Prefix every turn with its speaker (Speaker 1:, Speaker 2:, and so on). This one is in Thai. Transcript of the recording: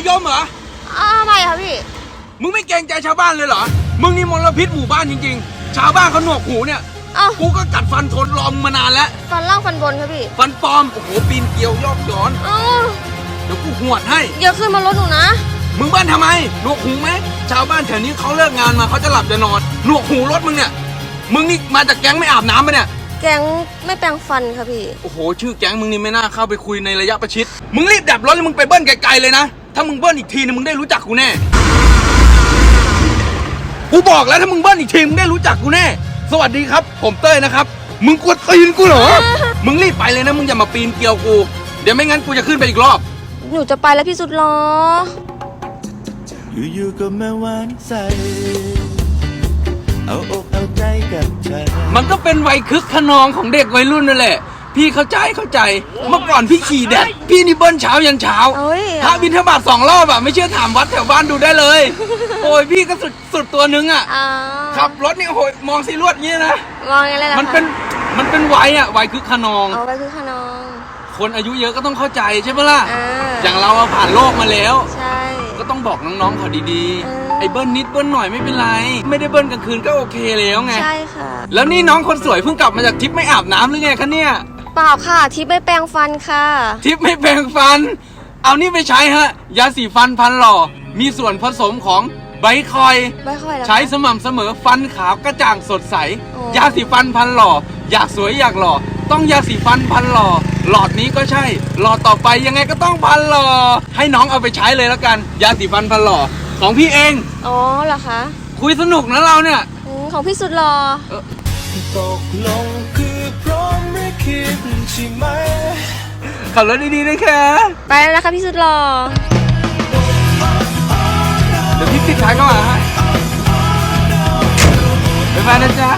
Speaker 1: ายมเหรอ
Speaker 2: อ้าวทำไมคะพี่
Speaker 1: มึงไม่เกรงใจชาวบ้านเลยเหรอ มึงนี่มลพิษหมู่บ้านจริงๆ ชาวบ้านเขาหนวกหูเนี่ยกูก็กัดฟันทนรอมมานานแล้ว
Speaker 2: ฟันล่างฟันบนคะพี่
Speaker 1: ฟันปลอม โอ้โห ปีนเกลียวยอกย้อน
Speaker 2: อ
Speaker 1: เดี๋ยวกูหวดให้
Speaker 2: เดี๋ยวขึ้นมารถหนูนะ
Speaker 1: มึงบ้านทำไม หนวกหูไหม ชาวบ้านแถวนี้เขาเลิกงานมาเขาจะหลับจะนอน หนวกหูรถมึงเนี่ย มึงนี่มาจากแก๊งไม่อาบน้ำปะเนี่ย
Speaker 2: แกงไม่แปรงฟันค่ะพี่
Speaker 1: โอ้โห ชื่อแก๊งมึงนี่ไม่น่าเข้าไปคุยในระยะประชิด มึงรีบดับรถแล้วมึงไปเบิ้ลไกลๆเลยนะ ถ้ามึงเบิ้ลอีกทีนึงมึงได้รู้จักกูแน่ กูบอกแล้วถ้ามึงเบิ้ลอีกทีมึงได้รู้จักกูแน่ สวัสดีครับ ผมเต้ยนะครับ มึงกวนตีนกูเหรอ มึงรีบไปเลยนะมึงอย่ามาปีนเกลียวกู เดี๋ยวไม่งั้นกูจะขึ้นไปอีกรอบ
Speaker 2: หนูจะไปแล้วพี่สุดหรอ
Speaker 3: อยู่ๆก็มาหวานใส่เอาอกเอาใจกับฉัน
Speaker 1: มันก็เป็นวัยคึกขนองของเด็กวัยรุ่นนั่นแหละ พี่เข้าใจเข้าใจ เมื่อก่อนพี่ขี่แดดพี่นี่เบิ้ลเช้ายันเช้า
Speaker 2: เอ้ย
Speaker 1: พระบิณฑบาตสองรอบอะไม่เชื่อถามวัดแถวบ้านดูได้เลย โอ้ยพี่ก็สุดสุดตัวนึงอะ
Speaker 2: อ่า
Speaker 1: ขับรถนี่โอ้ยมองสีลวดอย่างงี้นะ
Speaker 2: มองยังไงล่ะ
Speaker 1: มันเป็นมันเป็นวัยอะวัยคึกขนอง
Speaker 2: เอาไปคือขนอง
Speaker 1: คนอายุเยอะก็ต้องเข้าใจใช่ปะล่ะ
Speaker 2: อ่า
Speaker 1: อย่างเราอะผ่านโลกมาแล้ว
Speaker 2: ใช่
Speaker 1: ก็ต้องบอกน้องๆเขาดี
Speaker 2: เออ
Speaker 1: ๆ ไอ้เบิ้ลนิดเบิ้ลหน่อยไม่เป็นไร ไม่ได้เบิ้ลกลางคืนก็โอเคแล้วไง
Speaker 2: ใช่ค่ะ
Speaker 1: แล้วนี่น้องคนสวยเพิ่งกลับมาจากทริปไม่อาบน้ำหรือไงคะเนี่ย
Speaker 2: เปล่าค่ะทิพย์ไม่แปรงฟันค่ะ
Speaker 1: ทริปไม่แปรงฟัน เอานี่ไปใช้ฮะ ยาสีฟันพันหล่อ มีส่วนผสมของไบคอย
Speaker 2: ไม่ค่อยแล้ว
Speaker 1: ใช้สม่ำเสมอฟันขาวกระจ่างสดใส
Speaker 2: โอ้
Speaker 1: ยาสีฟันพันหล่อ อยากสวยอยากหล่อ ต้องยาสีฟันพันหล่อ หลอดนี้ก็ใช่ หลอดต่อไปยังไงก็ต้องพันหล่อ ให้น้องเอาไปใช้เลยแล้วกัน ยาสีฟันพันหล่อ ของพี่เอง
Speaker 2: อ๋อเหรอคะ
Speaker 1: คุยสนุกนะเราเนี่ย
Speaker 2: อืมของพี่สุดหรอ
Speaker 3: ตกลงคือพร้อมไม่คิดใไหม
Speaker 1: ขับรถดีๆนะคะ
Speaker 2: ไปแล้วนะคะพี่สุดหล่อ
Speaker 1: เดี๋ยวพี่ติดท้ายก็มาฮะไบ๊ายบายนะจ๊ะ